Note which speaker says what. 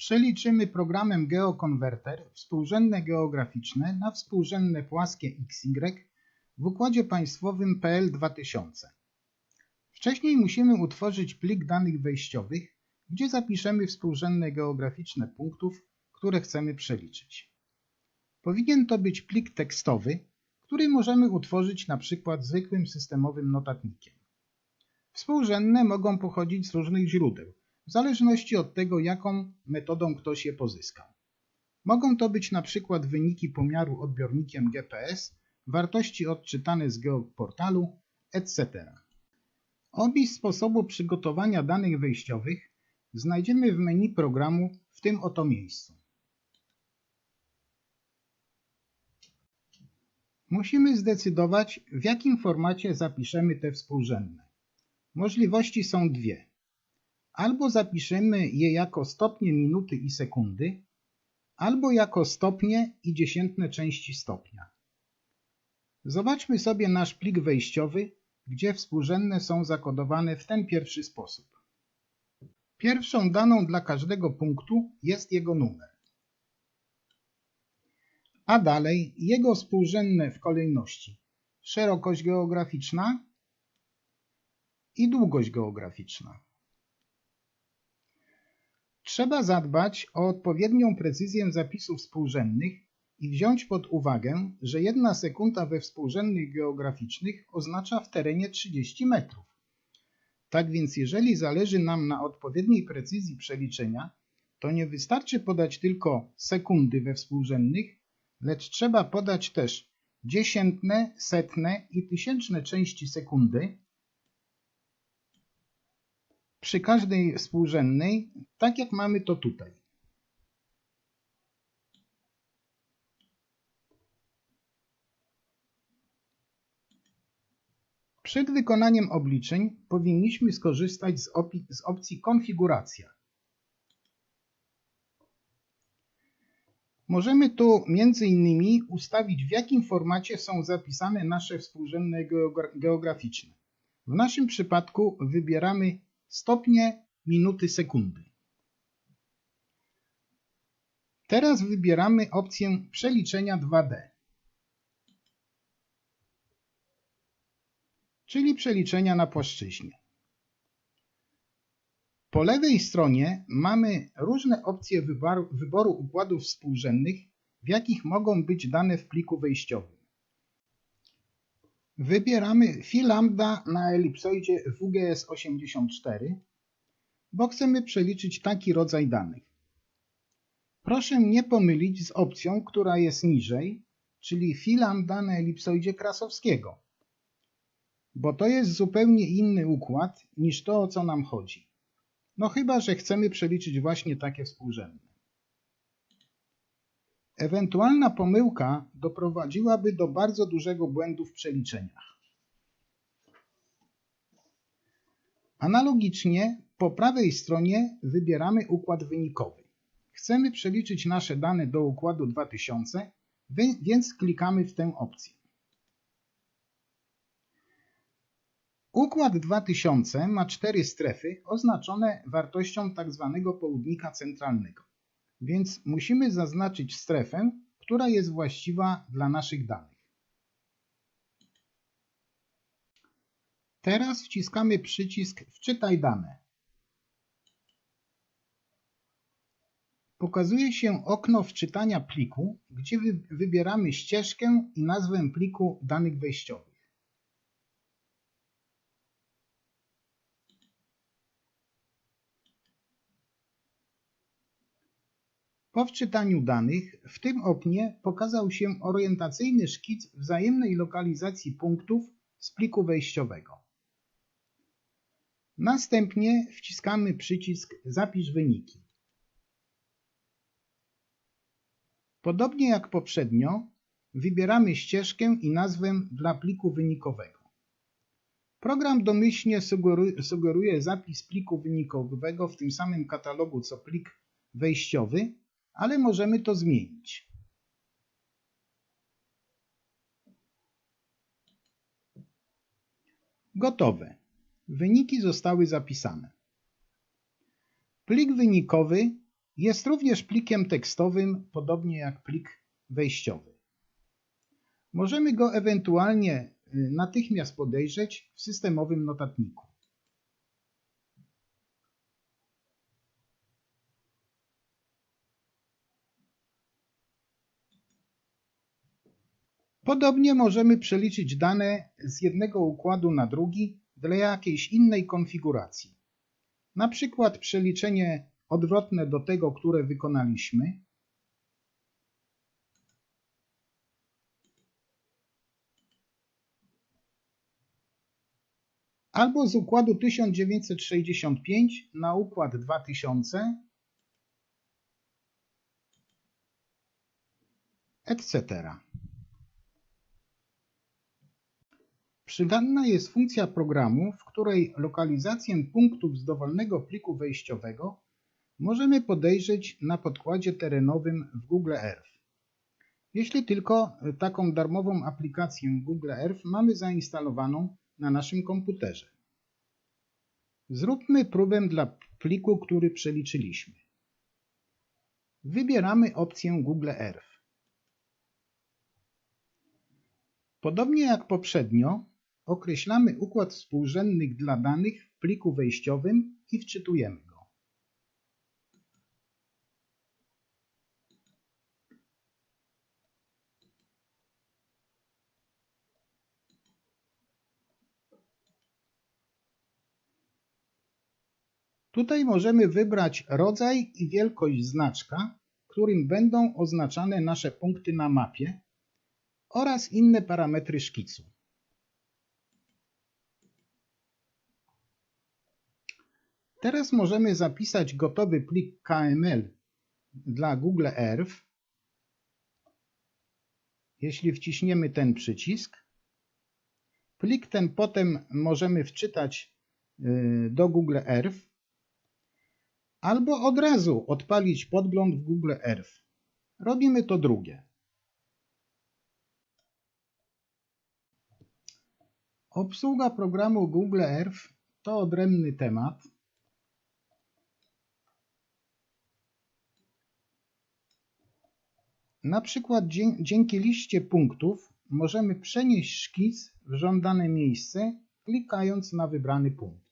Speaker 1: Przeliczymy programem GeoConverter współrzędne geograficzne na współrzędne płaskie XY w układzie państwowym PL 2000. Wcześniej musimy utworzyć plik danych wejściowych, gdzie zapiszemy współrzędne geograficzne punktów, które chcemy przeliczyć. Powinien to być plik tekstowy, który możemy utworzyć na przykład zwykłym systemowym notatnikiem. Współrzędne mogą pochodzić z różnych źródeł, w zależności od tego, jaką metodą ktoś je pozyskał. Mogą to być na przykład wyniki pomiaru odbiornikiem GPS, wartości odczytane z geoportalu, etc. Opis sposobu przygotowania danych wejściowych znajdziemy w menu programu w tym oto miejscu. Musimy zdecydować, w jakim formacie zapiszemy te współrzędne. Możliwości są dwie. Albo zapiszemy je jako stopnie minuty i sekundy, albo jako stopnie i dziesiętne części stopnia. Zobaczmy sobie nasz plik wejściowy, gdzie współrzędne są zakodowane w ten pierwszy sposób. Pierwszą daną dla każdego punktu jest jego numer, a dalej jego współrzędne w kolejności szerokość geograficzna i długość geograficzna. Trzeba zadbać o odpowiednią precyzję zapisów współrzędnych i wziąć pod uwagę, że jedna sekunda we współrzędnych geograficznych oznacza w terenie 30 metrów. Tak więc jeżeli zależy nam na odpowiedniej precyzji przeliczenia, to nie wystarczy podać tylko sekundy we współrzędnych, lecz trzeba podać też dziesiętne, setne i tysięczne części sekundy, przy każdej współrzędnej, tak jak mamy to tutaj. Przed wykonaniem obliczeń powinniśmy skorzystać z, op z opcji Konfiguracja. Możemy tu m.in. ustawić w jakim formacie są zapisane nasze współrzędne geograficzne. W naszym przypadku wybieramy stopnie, minuty, sekundy. Teraz wybieramy opcję przeliczenia 2D, czyli przeliczenia na płaszczyźnie. Po lewej stronie mamy różne opcje wyboru, wyboru układów współrzędnych, w jakich mogą być dane w pliku wejściowym. Wybieramy phi lambda na elipsoidzie WGS84, bo chcemy przeliczyć taki rodzaj danych. Proszę nie pomylić z opcją, która jest niżej, czyli phi lambda na elipsoidzie krasowskiego, bo to jest zupełnie inny układ niż to, o co nam chodzi. No chyba, że chcemy przeliczyć właśnie takie współrzędne. Ewentualna pomyłka doprowadziłaby do bardzo dużego błędu w przeliczeniach. Analogicznie po prawej stronie wybieramy układ wynikowy. Chcemy przeliczyć nasze dane do układu 2000, więc klikamy w tę opcję. Układ 2000 ma cztery strefy oznaczone wartością tzw. Tak południka centralnego więc musimy zaznaczyć strefę, która jest właściwa dla naszych danych. Teraz wciskamy przycisk Wczytaj dane. Pokazuje się okno wczytania pliku, gdzie wybieramy ścieżkę i nazwę pliku danych wejściowych. Po wczytaniu danych w tym oknie pokazał się orientacyjny szkic wzajemnej lokalizacji punktów z pliku wejściowego. Następnie wciskamy przycisk Zapisz wyniki. Podobnie jak poprzednio, wybieramy ścieżkę i nazwę dla pliku wynikowego. Program domyślnie sugeruje zapis pliku wynikowego w tym samym katalogu co plik wejściowy, ale możemy to zmienić. Gotowe. Wyniki zostały zapisane. Plik wynikowy Jest również plikiem tekstowym, podobnie jak plik wejściowy. Możemy go ewentualnie y, natychmiast podejrzeć w systemowym notatniku. Podobnie możemy przeliczyć dane z jednego układu na drugi dla jakiejś innej konfiguracji. Na przykład przeliczenie odwrotne do tego, które wykonaliśmy. Albo z układu 1965 na układ 2000, etc. Przydatna jest funkcja programu, w której lokalizację punktów z dowolnego pliku wejściowego możemy podejrzeć na podkładzie terenowym w Google Earth. Jeśli tylko taką darmową aplikację Google Earth mamy zainstalowaną na naszym komputerze. Zróbmy próbę dla pliku, który przeliczyliśmy. Wybieramy opcję Google Earth. Podobnie jak poprzednio, określamy układ współrzędnych dla danych w pliku wejściowym i wczytujemy go. Tutaj możemy wybrać rodzaj i wielkość znaczka, którym będą oznaczane nasze punkty na mapie oraz inne parametry szkicu. Teraz możemy zapisać gotowy plik KML dla Google Earth. Jeśli wciśniemy ten przycisk, plik ten potem możemy wczytać y, do Google Earth albo od razu odpalić podgląd w Google Earth. Robimy to drugie. Obsługa programu Google Earth to odrębny temat. Na przykład dzięki liście punktów możemy przenieść szkic w żądane miejsce, klikając na wybrany punkt.